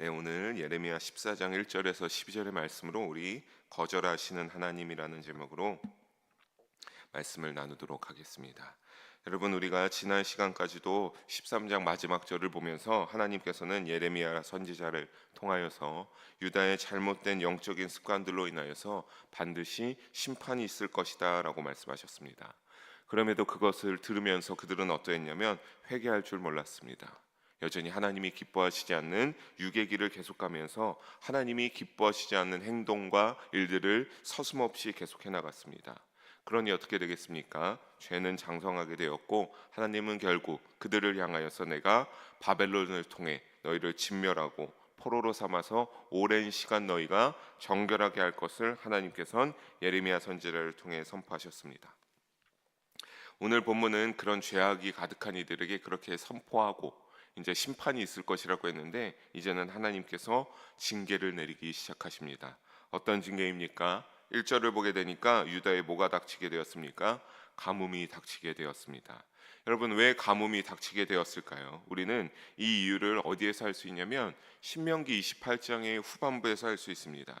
네, 오늘 예레미야 14장 1절에서 12절의 말씀으로 우리 거절하시는 하나님이라는 제목으로 말씀을 나누도록 하겠습니다. 여러분 우리가 지난 시간까지도 13장 마지막 절을 보면서 하나님께서는 예레미야 선지자를 통하여서 유다의 잘못된 영적인 습관들로 인하여서 반드시 심판이 있을 것이다라고 말씀하셨습니다. 그럼에도 그것을 들으면서 그들은 어떠했냐면 회개할 줄 몰랐습니다. 여전히 하나님이 기뻐하시지 않는 육의 길을 계속 가면서 하나님이 기뻐하시지 않는 행동과 일들을 서슴없이 계속해 나갔습니다. 그러니 어떻게 되겠습니까? 죄는 장성하게 되었고 하나님은 결국 그들을 향하여서 내가 바벨론을 통해 너희를 진멸하고 포로로 삼아서 오랜 시간 너희가 정결하게 할 것을 하나님께서는 예레미야 선지자를 통해 선포하셨습니다. 오늘 본문은 그런 죄악이 가득한 이들에게 그렇게 선포하고 이제 심판이 있을 것이라고 했는데 이제는 하나님께서 징계를 내리기 시작하십니다. 어떤 징계입니까? 1절을 보게 되니까 유다에 뭐가 닥치게 되었습니까? 가뭄이 닥치게 되었습니다. 여러분 왜 가뭄이 닥치게 되었을까요? 우리는 이 이유를 어디에서 할 수 있냐면 신명기 28장의 후반부에서 할 수 있습니다.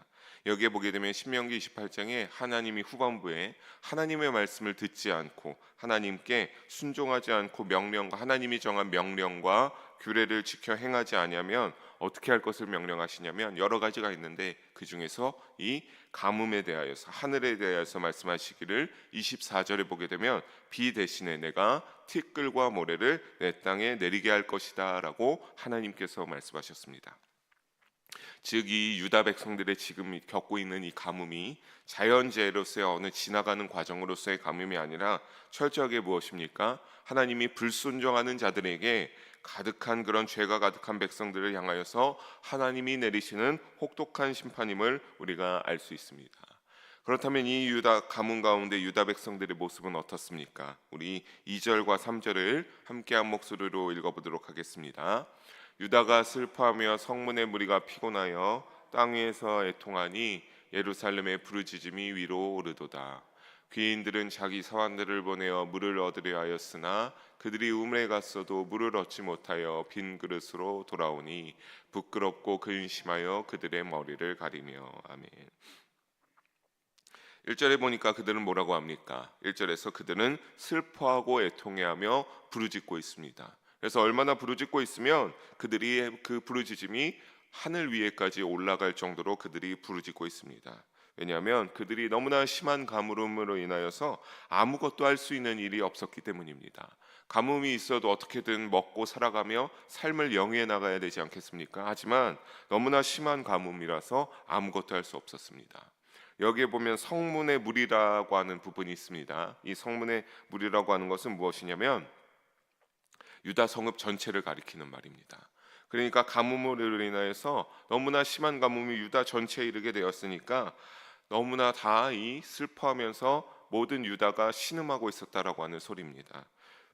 여기에 보게 되면 신명기 28장에 하나님이 후반부에 하나님의 말씀을 듣지 않고 하나님께 순종하지 않고 명령과 하나님이 정한 명령과 규례를 지켜 행하지 아니하면 어떻게 할 것을 명령하시냐면 여러 가지가 있는데 그 중에서 이 가뭄에 대하여서 하늘에 대하여서 말씀하시기를 24절에 보게 되면 비 대신에 내가 티끌과 모래를 내 땅에 내리게 할 것이다라고 하나님께서 말씀하셨습니다. 즉 이 유다 백성들의 지금 겪고 있는 이 가뭄이 자연재해로서의 어느 지나가는 과정으로서의 가뭄이 아니라 철저하게 무엇입니까? 하나님이 불순종하는 자들에게 가득한 그런 죄가 가득한 백성들을 향하여서 하나님이 내리시는 혹독한 심판임을 우리가 알 수 있습니다. 그렇다면 이 유다 가문 가운데 유다 백성들의 모습은 어떻습니까? 우리 2절과 3절을 함께 한 목소리로 읽어 보도록 하겠습니다. 유다가 슬퍼하며 성문의 무리가 피곤하여 땅 위에서 애통하니 예루살렘의 부르짖음이 위로 오르도다. 귀인들은 자기 사환들을 보내어 물을 얻으려 하였으나 그들이 우물에 갔어도 물을 얻지 못하여 빈 그릇으로 돌아오니 부끄럽고 근심하여 그들의 머리를 가리며 아멘. 1절에 보니까 그들은 뭐라고 합니까? 1절에서 그들은 슬퍼하고 애통해하며 부르짖고 있습니다. 그래서 얼마나 부르짖고 있으면 그들이 그 부르짖음이 하늘 위에까지 올라갈 정도로 그들이 부르짖고 있습니다. 왜냐하면 그들이 너무나 심한 가물음으로 인하여서 아무것도 할 수 있는 일이 없었기 때문입니다. 가뭄이 있어도 어떻게든 먹고 살아가며 삶을 영위해 나가야 되지 않겠습니까? 하지만 너무나 심한 가뭄이라서 아무것도 할 수 없었습니다. 여기에 보면 성문의 물이라고 하는 부분이 있습니다. 이 성문의 물이라고 하는 것은 무엇이냐면 유다 성읍 전체를 가리키는 말입니다. 그러니까 가뭄으로 인하여서 너무나 심한 가뭄이 유다 전체에 이르게 되었으니까 너무나 다이 슬퍼하면서 모든 유다가 신음하고 있었다라고 하는 소리입니다.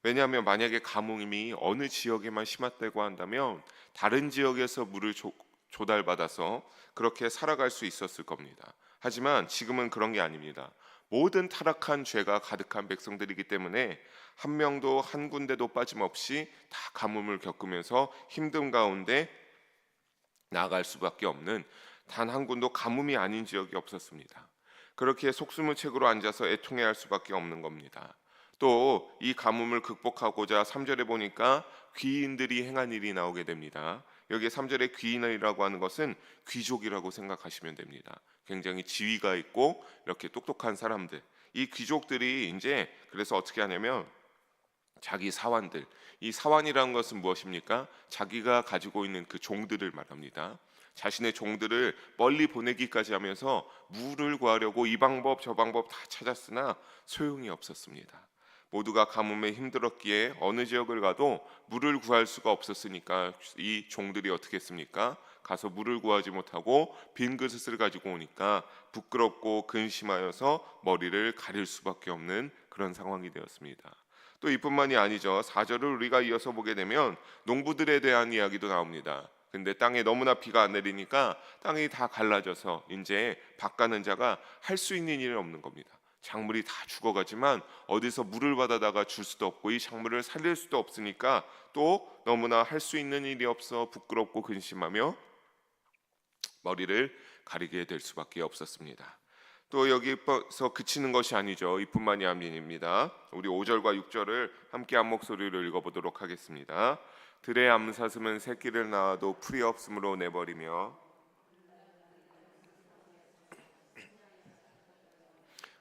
왜냐하면 만약에 가뭄이 어느 지역에만 심했다고 한다면 다른 지역에서 물을 조, 조달받아서 그렇게 살아갈 수 있었을 겁니다. 하지만 지금은 그런 게 아닙니다. 모든 타락한 죄가 가득한 백성들이기 때문에 한 명도 한 군데도 빠짐없이 다 가뭄을 겪으면서 힘든 가운데 나아갈 수밖에 없는 단 한 군도 가뭄이 아닌 지역이 없었습니다. 그렇게 속수무책으로 앉아서 애통해야 할 수밖에 없는 겁니다. 또 이 가뭄을 극복하고자 3절에 보니까 귀인들이 행한 일이 나오게 됩니다. 여기에 3절에 귀인이라고 하는 것은 귀족이라고 생각하시면 됩니다. 굉장히 지위가 있고 이렇게 똑똑한 사람들. 이 귀족들이 이제 그래서 어떻게 하냐면 자기 사환들. 이 사환이라는 것은 무엇입니까? 자기가 가지고 있는 그 종들을 말합니다. 자신의 종들을 멀리 보내기까지 하면서 물을 구하려고 이 방법 저 방법 다 찾았으나 소용이 없었습니다. 모두가 가뭄에 힘들었기에 어느 지역을 가도 물을 구할 수가 없었으니까 이 종들이 어떻게 했습니까? 가서 물을 구하지 못하고 빈 그릇을 가지고 오니까 부끄럽고 근심하여서 머리를 가릴 수밖에 없는 그런 상황이 되었습니다. 또 이뿐만이 아니죠. 4절을 우리가 이어서 보게 되면 농부들에 대한 이야기도 나옵니다. 근데 땅에 너무나 비가 안 내리니까 땅이 다 갈라져서 이제 밭 가는 자가 할 수 있는 일이 없는 겁니다. 작물이 다 죽어가지만 어디서 물을 받아다가 줄 수도 없고 이 작물을 살릴 수도 없으니까 또 너무나 할 수 있는 일이 없어 부끄럽고 근심하며 머리를 가리게 될 수밖에 없었습니다. 또 여기서 그치는 것이 아니죠. 이뿐만이 아닙니다. 우리 5절과 6절을 함께 한 목소리로 읽어보도록 하겠습니다. 들의 암사슴은 새끼를 낳아도 풀이 없으므로 내버리며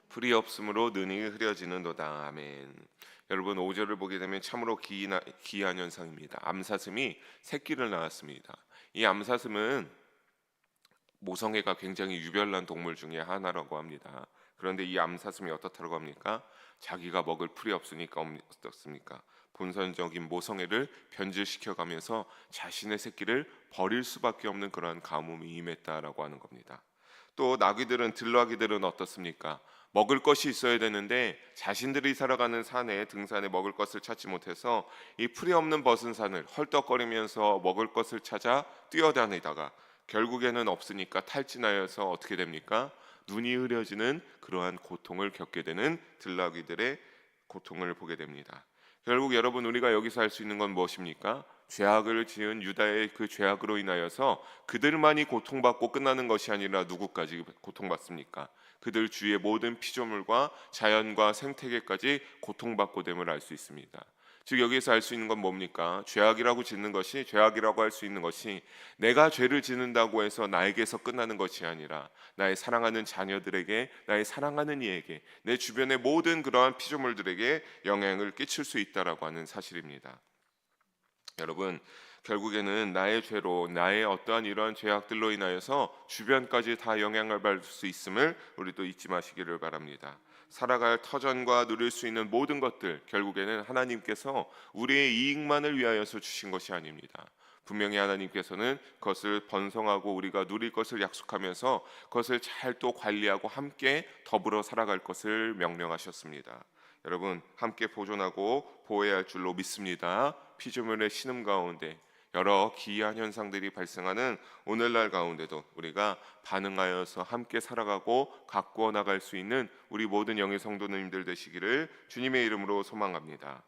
풀이 없으므로 눈이 흐려지는도다. 아멘. 여러분 5절을 보게 되면 참으로 기이나, 기이한 현상입니다. 암사슴이 새끼를 낳았습니다. 이 암사슴은 모성애가 굉장히 유별난 동물 중에 하나라고 합니다. 그런데 이 암사슴이 어떻다고 합니까? 자기가 먹을 풀이 없으니까 어떻습니까? 본선적인 모성애를 변질시켜가면서 자신의 새끼를 버릴 수밖에 없는 그러한 가뭄이 임했다라고 하는 겁니다. 또 나귀들은 들나귀들은 어떻습니까? 먹을 것이 있어야 되는데 자신들이 살아가는 산에 등산에 먹을 것을 찾지 못해서 이 풀이 없는 벗은 산을 헐떡거리면서 먹을 것을 찾아 뛰어다니다가 결국에는 없으니까 탈진하여서 어떻게 됩니까? 눈이 흐려지는 그러한 고통을 겪게 되는 들나귀들의 고통을 보게 됩니다. 결국 여러분 우리가 여기서 할 수 있는 건 무엇입니까? 죄악을 지은 유다의 그 죄악으로 인하여서 그들만이 고통받고 끝나는 것이 아니라 누구까지 고통받습니까? 그들 주위의 모든 피조물과 자연과 생태계까지 고통받고 됨을 알 수 있습니다. 즉 여기서 알 수 있는 건 뭡니까? 죄악이라고 짓는 것이 죄악이라고 할 수 있는 것이 내가 죄를 짓는다고 해서 나에게서 끝나는 것이 아니라 나의 사랑하는 자녀들에게 나의 사랑하는 이에게 내 주변의 모든 그러한 피조물들에게 영향을 끼칠 수 있다라고 하는 사실입니다. 여러분 결국에는 나의 죄로 나의 어떠한 이러한 죄악들로 인하여서 주변까지 다 영향을 받을 수 있음을 우리도 잊지 마시기를 바랍니다. 살아갈 터전과 누릴 수 있는 모든 것들 결국에는 하나님께서 우리의 이익만을 위하여서 주신 것이 아닙니다. 분명히 하나님께서는 그것을 번성하고 우리가 누릴 것을 약속하면서 그것을 잘 또 관리하고 함께 더불어 살아갈 것을 명령하셨습니다. 여러분 함께 보존하고 보호해야 할 줄로 믿습니다. 피조물의 신음 가운데 여러 기이한 현상들이 발생하는 오늘날 가운데도 우리가 반응하여서 함께 살아가고 가꾸어 나갈 수 있는 우리 모든 영의 성도님들 되시기를 주님의 이름으로 소망합니다.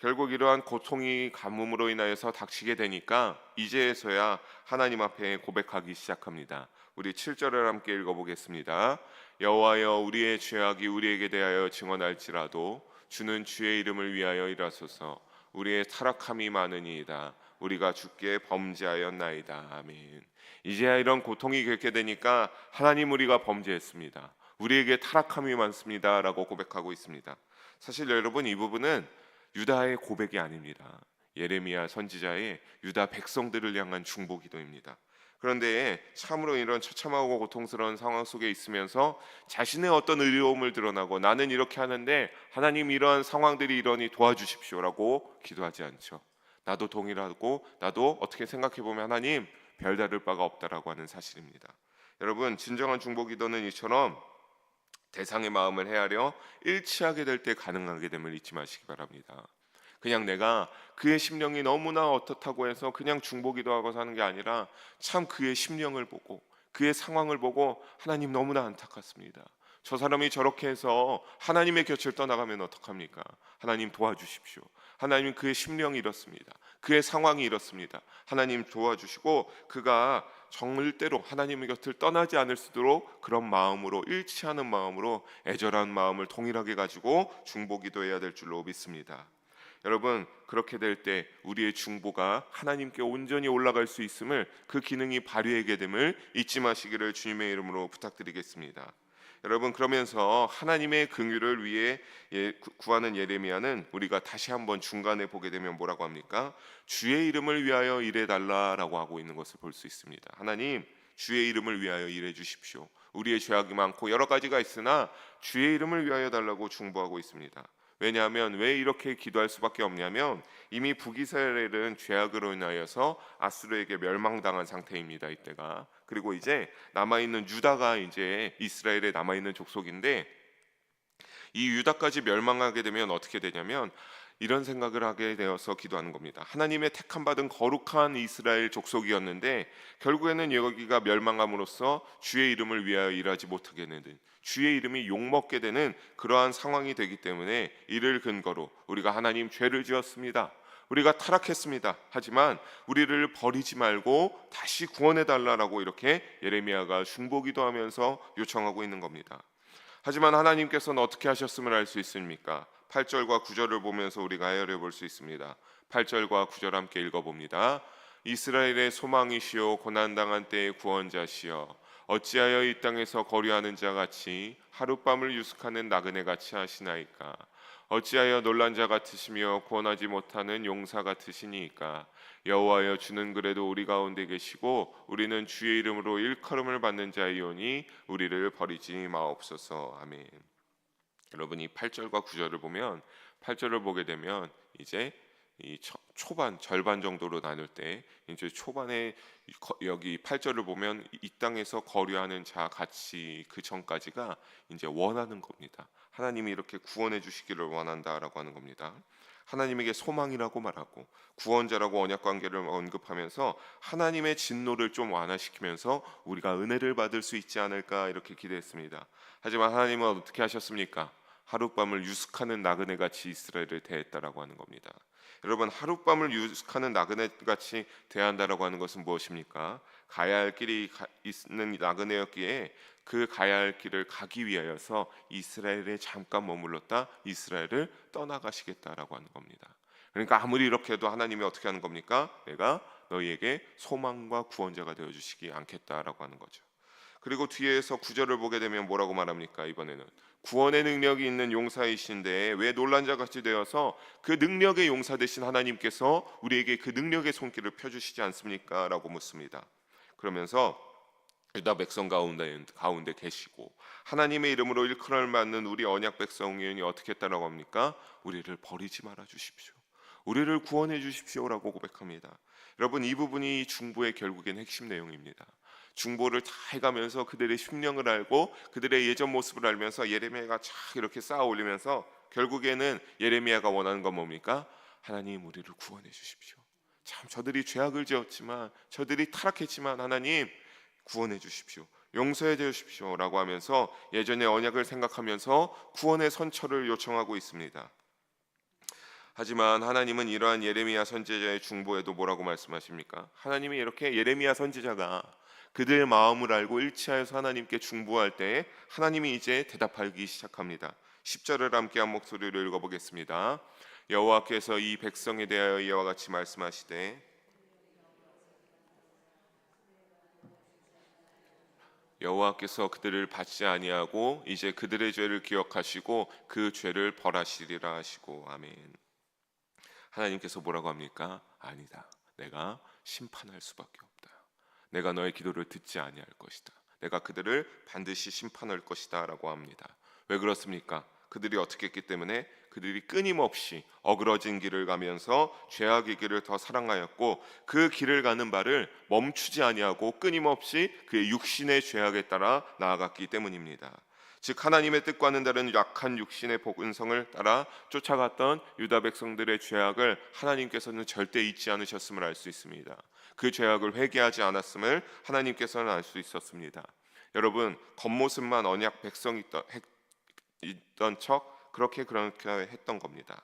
결국 이러한 고통이 가뭄으로 인하여서 닥치게 되니까 이제서야 하나님 앞에 고백하기 시작합니다. 우리 7절을 함께 읽어보겠습니다. 여호와여 우리의 죄악이 우리에게 대하여 증언할지라도 주는 주의 이름을 위하여 일하소서 우리의 타락함이 많으니이다. 우리가 주께 범죄하였나이다. 아멘. 이제야 이런 고통이 겪게 되니까 하나님 우리가 범죄했습니다. 우리에게 타락함이 많습니다라고 고백하고 있습니다. 사실 여러분 이 부분은 유다의 고백이 아닙니다. 예레미야 선지자의 유다 백성들을 향한 중보 기도입니다. 그런데 참으로 이런 처참하고 고통스러운 상황 속에 있으면서 자신의 어떤 의로움을 드러나고 나는 이렇게 하는데 하나님 이러한 상황들이 이러니 도와주십시오라고 기도하지 않죠. 나도 동일하고 나도 어떻게 생각해 보면 하나님 별다를 바가 없다라고 하는 사실입니다. 여러분 진정한 중보 기도는 이처럼 대상의 마음을 헤아려 일치하게 될 때 가능하게 됨을 잊지 마시기 바랍니다. 그냥 내가 그의 심령이 너무나 어떻다고 해서 그냥 중보기도 하고 사는 게 아니라 참 그의 심령을 보고 그의 상황을 보고 하나님 너무나 안타깝습니다. 저 사람이 저렇게 해서 하나님의 곁을 떠나가면 어떡합니까? 하나님 도와주십시오. 하나님 그의 심령이 이렇습니다. 그의 상황이 이렇습니다. 하나님 도와주시고 그가 정일대로 하나님의 곁을 떠나지 않을 수 있도록 그런 마음으로 일치하는 마음으로 애절한 마음을 동일하게 가지고 중보기도해야 될 줄로 믿습니다. 여러분 그렇게 될 때 우리의 중보가 하나님께 온전히 올라갈 수 있음을 그 기능이 발휘하게 됨을 잊지 마시기를 주님의 이름으로 부탁드리겠습니다. 여러분 그러면서 하나님의 긍휼을 위해 예, 구하는 예레미야는 우리가 다시 한번 중간에 보게 되면 뭐라고 합니까? 주의 이름을 위하여 일해 달라라고 하고 있는 것을 볼 수 있습니다. 하나님 주의 이름을 위하여 일해 주십시오. 우리의 죄악이 많고 여러 가지가 있으나 주의 이름을 위하여 달라고 중보하고 있습니다. 왜냐하면 왜 이렇게 기도할 수밖에 없냐면 이미 북이스라엘은 죄악으로 인하여서 아수르에게 멸망당한 상태입니다. 이때가 그리고 이제 남아 있는 유다가 이제 이스라엘에 남아 있는 족속인데 이 유다까지 멸망하게 되면 어떻게 되냐면 이런 생각을 하게 되어서 기도하는 겁니다. 하나님의 택함 받은 거룩한 이스라엘 족속이었는데 결국에는 여기가 멸망함으로써 주의 이름을 위하여 일하지 못하게 되는 주의 이름이 욕먹게 되는 그러한 상황이 되기 때문에 이를 근거로 우리가 하나님 죄를 지었습니다. 우리가 타락했습니다. 하지만 우리를 버리지 말고 다시 구원해 달라라고 이렇게 예레미야가 중보기도 하면서 요청하고 있는 겁니다. 하지만 하나님께서는 어떻게 하셨음을 알 수 있습니까? 8절과 9절을 보면서 우리가 헤아려 볼 수 있습니다. 8절과 9절 함께 읽어 봅니다. 이스라엘의 소망이시요 고난 당한 때의 구원자시여 어찌하여 이 땅에서 거류하는 자 같이 하룻밤을 유숙하는 나그네 같이 하시나이까 어찌하여 놀란 자 같으시며 구원하지 못하는 용사 같으시니까 여호와여 주는 그래도 우리 가운데 계시고 우리는 주의 이름으로 일컬음을 받는 자이오니 우리를 버리지 마옵소서 아멘. 여러분 이 8절과 9절을 보면 8절을 보게 되면 이제 이 초- 초반 절반 정도로 나눌 때 이제 초반에 여기 8절을 보면 이 땅에서 거류하는 자 같이 그 전까지가 이제 원하는 겁니다. 하나님이 이렇게 구원해 주시기를 원한다라고 하는 겁니다. 하나님에게 소망이라고 말하고 구원자라고 언약 관계를 언급하면서 하나님의 진노를 좀 완화시키면서 우리가 은혜를 받을 수 있지 않을까 이렇게 기대했습니다. 하지만 하나님은 어떻게 하셨습니까? 하룻밤을 유숙하는 나그네 같이 이스라엘을 대했다라고 하는 겁니다. 여러분 하룻밤을 유숙하는 나그네 같이 대한다라고 하는 것은 무엇입니까? 가야 할 길이 가- 있는 나그네였기에 그 가야 할 길을 가기 위하여서 이스라엘에 잠깐 머물렀다 이스라엘을 떠나가시겠다라고 하는 겁니다. 그러니까 아무리 이렇게 해도 하나님이 어떻게 하는 겁니까? 내가 너희에게 소망과 구원자가 되어 주시기 않겠다라고 하는 거죠. 그리고 뒤에서 구절을 보게 되면 뭐라고 말합니까? 이번에는 구원의 능력이 있는 용사이신데 왜 놀란 자 같이 되어서 그 능력의 용사 되신 하나님께서 우리에게 그 능력의 손길을 펴주시지 않습니까?라고 묻습니다. 그러면서 유다 백성 가운데 가운데 계시고 하나님의 이름으로 일컬을 맞는 우리 언약 백성이 어떻게 했다라고 합니까? 우리를 버리지 말아 주십시오. 우리를 구원해 주십시오라고 고백합니다. 여러분 이 부분이 중보의 결국엔 핵심 내용입니다. 중보를 다 해가면서 그들의 심령을 알고 그들의 예전 모습을 알면서 예레미야가 쫙 이렇게 쌓아 올리면서 결국에는 예레미야가 원하는 건 뭡니까? 하나님 우리를 구원해 주십시오. 참 저들이 죄악을 지었지만 저들이 타락했지만 하나님 구원해 주십시오. 용서해 주십시오라고 하면서 예전의 언약을 생각하면서 구원의 선처를 요청하고 있습니다. 하지만 하나님은 이러한 예레미야 선지자의 중보에도 뭐라고 말씀하십니까? 하나님이 이렇게 예레미야 선지자가 그들의 마음을 알고 일치하여서 하나님께 중보할 때에 하나님이 이제 대답하기 시작합니다. 10절을 함께 한 목소리로 읽어보겠습니다. 여호와께서 이 백성에 대하여 이와 같이 말씀하시되 여호와께서 그들을 받지 아니하고 이제 그들의 죄를 기억하시고 그 죄를 벌하시리라 하시고 아멘. 하나님께서 뭐라고 합니까? 아니다. 내가 심판할 수밖에 없다. 내가 너의 기도를 듣지 아니할 것이다. 내가 그들을 반드시 심판할 것이다라고 합니다. 왜 그렇습니까? 그들이 어떻게 했기 때문에 그들이 끊임없이 어그러진 길을 가면서 죄악의 길을 더 사랑하였고 그 길을 가는 바를 멈추지 아니하고 끊임없이 그의 육신의 죄악에 따라 나아갔기 때문입니다. 즉 하나님의 뜻과는 다른 약한 육신의 복은성을 따라 쫓아갔던 유다 백성들의 죄악을 하나님께서는 절대 잊지 않으셨음을 알 수 있습니다. 그 죄악을 회개하지 않았음을 하나님께서는 알 수 있었습니다. 여러분 겉모습만 언약 백성 있던, 있던 척 그렇게 그렇게 했던 겁니다.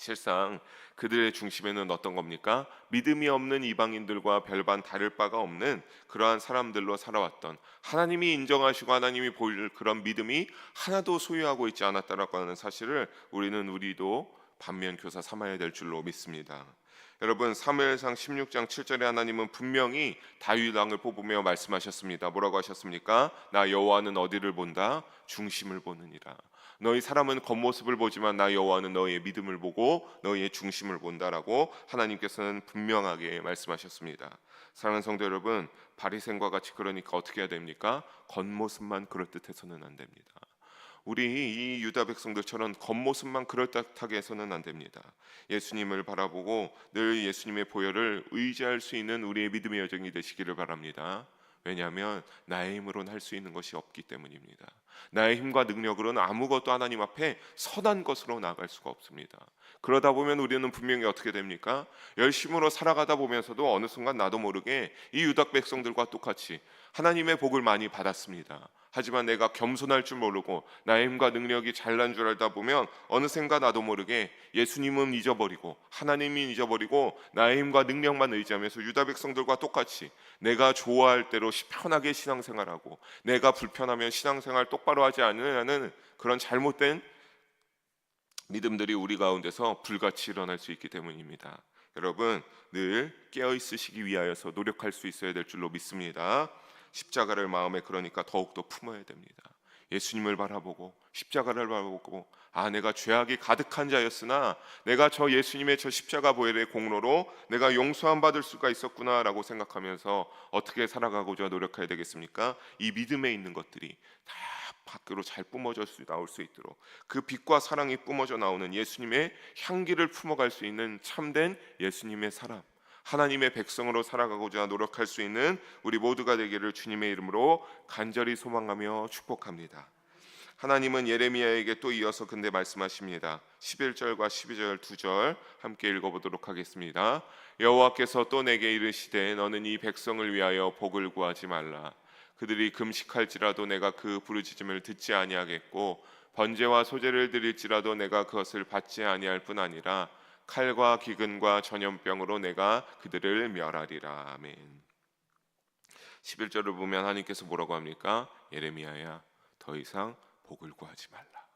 실상 그들의 중심에는 어떤 겁니까? 믿음이 없는 이방인들과 별반 다를 바가 없는 그러한 사람들로 살아왔던 하나님이 인정하시고 하나님이 보일 그런 믿음이 하나도 소유하고 있지 않았다라고 하는 사실을 우리는 우리도 반면 교사 삼아야 될 줄로 믿습니다. 여러분 사무엘상 16장 7절에 하나님은 분명히 다윗 왕을 뽑으며 말씀하셨습니다. 뭐라고 하셨습니까? 나 여호와는 어디를 본다? 중심을 보느니라. 너희 사람은 겉모습을 보지만 나 여호와는 너희의 믿음을 보고 너희의 중심을 본다라고 하나님께서는 분명하게 말씀하셨습니다. 사랑하는 성도 여러분, 바리새인과 같이 그러니까 어떻게 해야 됩니까? 겉모습만 그럴듯해서는 안 됩니다. 우리 이 유다 백성들처럼 겉모습만 그럴듯하게 해서는 안 됩니다. 예수님을 바라보고 늘 예수님의 보혈을 의지할 수 있는 우리의 믿음의 여정이 되시기를 바랍니다. 왜냐하면 나의 힘으로는 할 수 있는 것이 없기 때문입니다. 나의 힘과 능력으로는 아무것도 하나님 앞에 선한 것으로 나아갈 수가 없습니다. 그러다 보면 우리는 분명히 어떻게 됩니까? 열심으로 살아가다 보면서도 어느 순간 나도 모르게 이 유다 백성들과 똑같이 하나님의 복을 많이 받았습니다. 하지만 내가 겸손할 줄 모르고 나의 힘과 능력이 잘난 줄 알다 보면 어느샌가 나도 모르게 예수님은 잊어버리고 하나님은 잊어버리고 나의 힘과 능력만 의지하면서 유다 백성들과 똑같이 내가 좋아할 대로 편하게 신앙생활하고 내가 불편하면 신앙생활 똑바로 하지 않으려는 그런 잘못된 믿음들이 우리 가운데서 불같이 일어날 수 있기 때문입니다. 여러분 늘 깨어 있으시기 위하여서 노력할 수 있어야 될 줄로 믿습니다. 십자가를 마음에 그러니까 더욱더 품어야 됩니다. 예수님을 바라보고 십자가를 바라보고 아 내가 죄악이 가득한 자였으나 내가 저 예수님의 저 십자가 보혈의 공로로 내가 용서함 받을 수가 있었구나라고 생각하면서 어떻게 살아가고자 노력해야 되겠습니까? 이 믿음에 있는 것들이 다 밖으로 잘 뿜어져 수- 나올 수 있도록 그 빛과 사랑이 뿜어져 나오는 예수님의 향기를 품어갈 수 있는 참된 예수님의 사람 하나님의 백성으로 살아가고자 노력할 수 있는 우리 모두가 되기를 주님의 이름으로 간절히 소망하며 축복합니다. 하나님은 예레미야에게 또 이어서 근데 말씀하십니다. 11절과 12절 두 절 함께 읽어보도록 하겠습니다. 여호와께서 또 내게 이르시되 너는 이 백성을 위하여 복을 구하지 말라. 그들이 금식할지라도 내가 그 부르짖음을 듣지 아니하겠고 번제와 소제를 드릴지라도 내가 그것을 받지 아니할 뿐 아니라 칼과 기근과 전염병으로 내가 그들을 멸하리라. 아멘. 11절을 보면 하나님께서 뭐라고 합니까? 예레미야야 더 이상 복을 구하지 말라.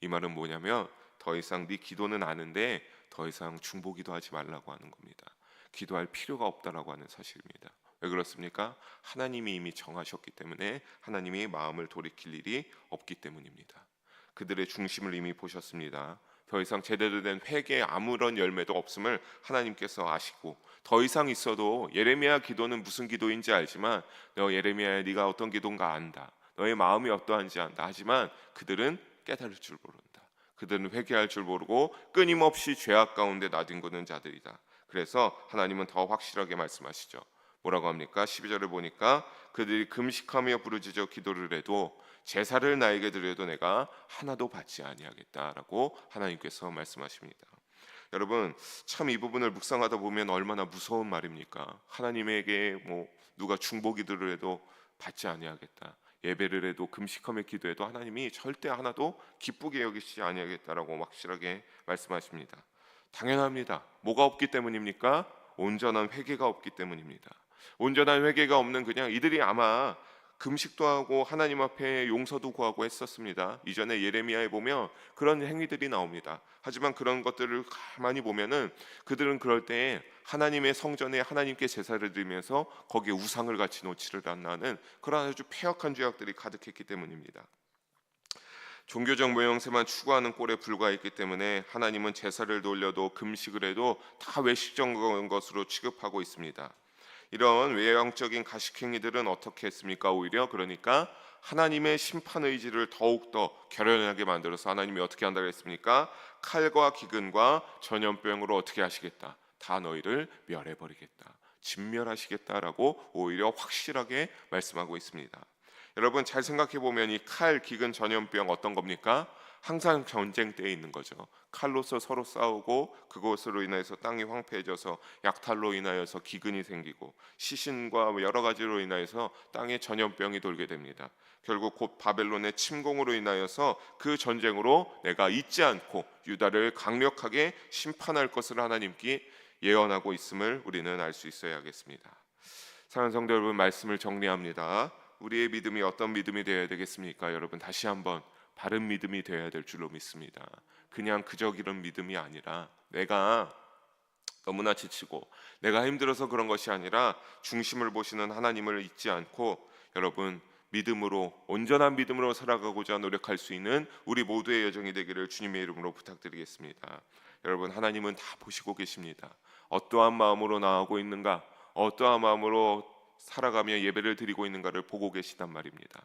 이 말은 뭐냐면 더 이상 네 기도는 아는데 더 이상 중보기도 하지 말라고 하는 겁니다. 기도할 필요가 없다라고 하는 사실입니다. 왜 그렇습니까? 하나님이 이미 정하셨기 때문에 하나님이 마음을 돌이킬 일이 없기 때문입니다. 그들의 중심을 이미 보셨습니다. 더 이상 제대로 된 회개의 아무런 열매도 없음을 하나님께서 아시고 더 이상 있어도 예레미야 기도는 무슨 기도인지 알지만 너 예레미야 네가 어떤 기도인가 안다. 너의 마음이 어떠한지 안다. 하지만 그들은 깨달을 줄 모른다. 그들은 회개할 줄 모르고 끊임없이 죄악 가운데 나뒹구는 자들이다. 그래서 하나님은 더 확실하게 말씀하시죠. 뭐라고 합니까? 12절을 보니까 그들이 금식하며 부르짖어 기도를 해도 제사를 나에게 드려도 내가 하나도 받지 아니하겠다라고 하나님께서 말씀하십니다. 여러분 참 이 부분을 묵상하다 보면 얼마나 무서운 말입니까? 하나님에게 뭐 누가 중보기도를 해도 받지 아니하겠다. 예배를 해도 금식하며 기도해도 하나님이 절대 하나도 기쁘게 여기시지 아니하겠다라고 확실하게 말씀하십니다. 당연합니다. 뭐가 없기 때문입니까? 온전한 회개가 없기 때문입니다. 온전한 회개가 없는 그냥 이들이 아마 금식도 하고 하나님 앞에 용서도 구하고 했었습니다. 이전에 예레미야에 보면 그런 행위들이 나옵니다. 하지만 그런 것들을 가만히 보면은 그들은 그럴 때 하나님의 성전에 하나님께 제사를 드리면서 거기에 우상을 같이 놓지를 않는 그런 아주 폐역한 죄악들이 가득했기 때문입니다. 종교적 모형새만 추구하는 꼴에 불과했기 때문에 하나님은 제사를 돌려도 금식을 해도 다 외식적인 것으로 취급하고 있습니다. 이런 외형적인 가식행위들은 어떻게 했습니까? 오히려 그러니까 하나님의 심판 의지를 더욱 더 결연하게 만들어서 하나님이 어떻게 한다고 했습니까? 칼과 기근과 전염병으로 어떻게 하시겠다? 다 너희를 멸해 버리겠다. 진멸하시겠다라고 오히려 확실하게 말씀하고 있습니다. 여러분 잘 생각해 보면 이 칼, 기근, 전염병 어떤 겁니까? 항상 전쟁 때에 있는 거죠. 칼로서 서로 싸우고 그것으로 인해서 땅이 황폐해져서 약탈로 인하여서 기근이 생기고 시신과 여러 가지로 인하여서 땅에 전염병이 돌게 됩니다. 결국 곧 바벨론의 침공으로 인하여서 그 전쟁으로 내가 잊지 않고 유다를 강력하게 심판할 것을 하나님께 예언하고 있음을 우리는 알 수 있어야겠습니다. 사랑하는 성도 여러분 말씀을 정리합니다. 우리의 믿음이 어떤 믿음이 되어야 되겠습니까? 여러분 다시 한번 바른 믿음이 되어야 될 줄로 믿습니다. 그냥 그저 이런 믿음이 아니라 내가 너무나 지치고 내가 힘들어서 그런 것이 아니라 중심을 보시는 하나님을 잊지 않고 여러분 믿음으로 온전한 믿음으로 살아가고자 노력할 수 있는 우리 모두의 여정이 되기를 주님의 이름으로 부탁드리겠습니다. 여러분 하나님은 다 보시고 계십니다. 어떠한 마음으로 나아가고 있는가? 어떠한 마음으로 살아가며 예배를 드리고 있는가를 보고 계시단 말입니다.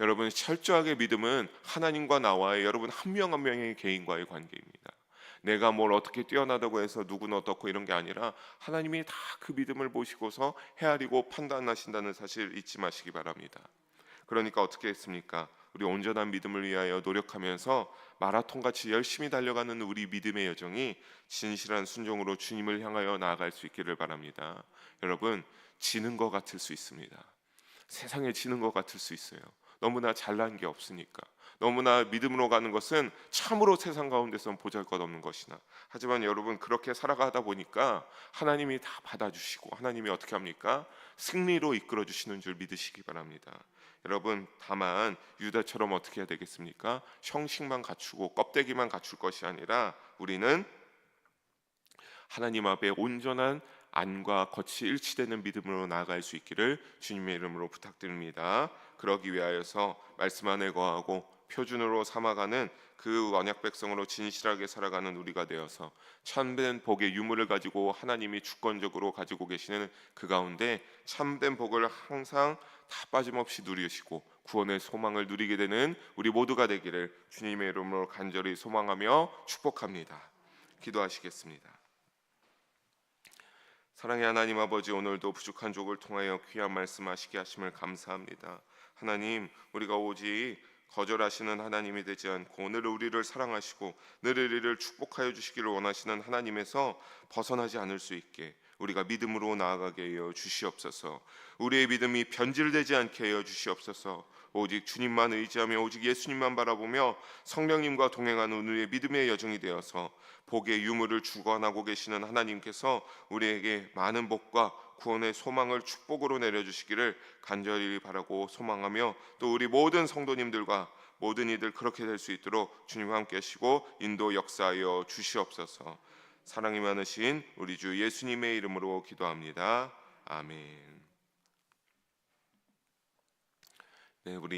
여러분 철저하게 믿음은 하나님과 나와의 여러분 한명한 명의 개인과의 관계입니다. 내가 뭘 어떻게 뛰어나다고 해서 누구는 어떻고 이런 게 아니라 하나님이 다 그 믿음을 보시고서 헤아리고 판단하신다는 사실 잊지 마시기 바랍니다. 그러니까 어떻게 했습니까? 우리 온전한 믿음을 위하여 노력하면서 마라톤 같이 열심히 달려가는 우리 믿음의 여정이 진실한 순종으로 주님을 향하여 나아갈 수 있기를 바랍니다. 여러분 지는 것 같을 수 있습니다. 세상에 지는 것 같을 수 있어요. 너무나 잘난 게 없으니까. 너무나 믿음으로 가는 것은 참으로 세상 가운데선 보잘것없는 것이나 하지만 여러분 그렇게 살아가다 보니까 하나님이 다 받아주시고 하나님이 어떻게 합니까? 승리로 이끌어 주시는 줄 믿으시기 바랍니다. 여러분 다만 유다처럼 어떻게 해야 되겠습니까? 형식만 갖추고 껍데기만 갖출 것이 아니라 우리는 하나님 앞에 온전한 안과 겉이 일치되는 믿음으로 나아갈 수 있기를 주님의 이름으로 부탁드립니다. 그러기 위하여서 말씀 안에 거하고 표준으로 삼아가는 그 언약 백성으로 진실하게 살아가는 우리가 되어서 참된 복의 유물을 가지고 하나님이 주권적으로 가지고 계시는 그 가운데 참된 복을 항상 다 빠짐없이 누리시고 구원의 소망을 누리게 되는 우리 모두가 되기를 주님의 이름으로 간절히 소망하며 축복합니다. 기도하시겠습니다. 사랑의 하나님 아버지 오늘도 부족한 족을 통하여 귀한 말씀하시게 하심을 감사합니다. 하나님 우리가 오직 거절하시는 하나님이 되지 않고 늘 우리를 사랑하시고 늘 우리를 축복하여 주시기를 원하시는 하나님에서 벗어나지 않을 수 있게 우리가 믿음으로 나아가게 하여 주시옵소서. 우리의 믿음이 변질되지 않게 하여 주시옵소서. 오직 주님만 의지하며 오직 예수님만 바라보며 성령님과 동행하는 우리의 믿음의 여정이 되어서 복의 유물을 주관하고 계시는 하나님께서 우리에게 많은 복과 구원의 소망을 축복으로 내려주시기를 간절히 바라고 소망하며 또 우리 모든 성도님들과 모든 이들 그렇게 될 수 있도록 주님과 함께 하시고 인도 역사하여 주시옵소서. 사랑이 많으신 우리 주 예수님의 이름으로 기도합니다. 아멘. 네, 우리